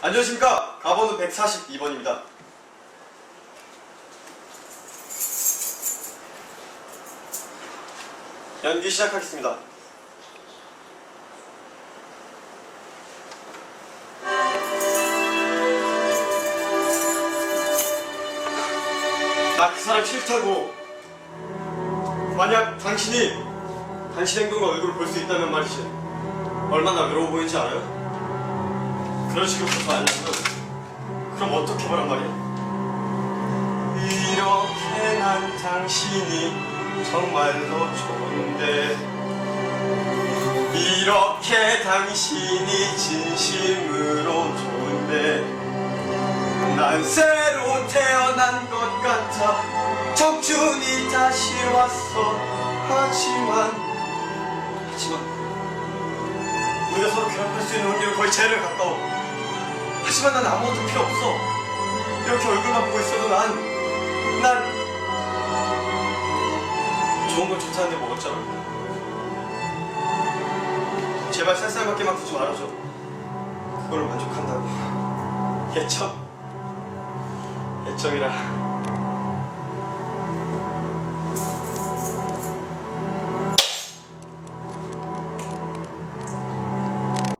안녕하십니까. 가번은 142번입니다. 연기 시작하겠습니다. 나 그 사람 싫다고. 만약 당신이 당신 행동과 얼굴을 볼 수 있다면 말이지. 얼마나 외로워 보이는지 알아요? 그런 식으로 보지 말라고. 그럼 어떻게 보란 말이야? 이렇게 난 당신이 정말로 좋은데 이렇게 당신이 진심으로 좋은데 난 새로 태어난 것 같아 적준이 다시 왔어 하지만 하지만 서로 괴롭힐 수 있는 확률은 거의 제를 가까워. 하지만 난 아무것도 필요 없어. 이렇게 얼굴만 보고 있어도 난 난 좋은 건 좋다는데 뭐 어쩌라고 제발 쌀쌀맞게만 구지 말아줘. 그걸로 만족한다고. 애청 애청이라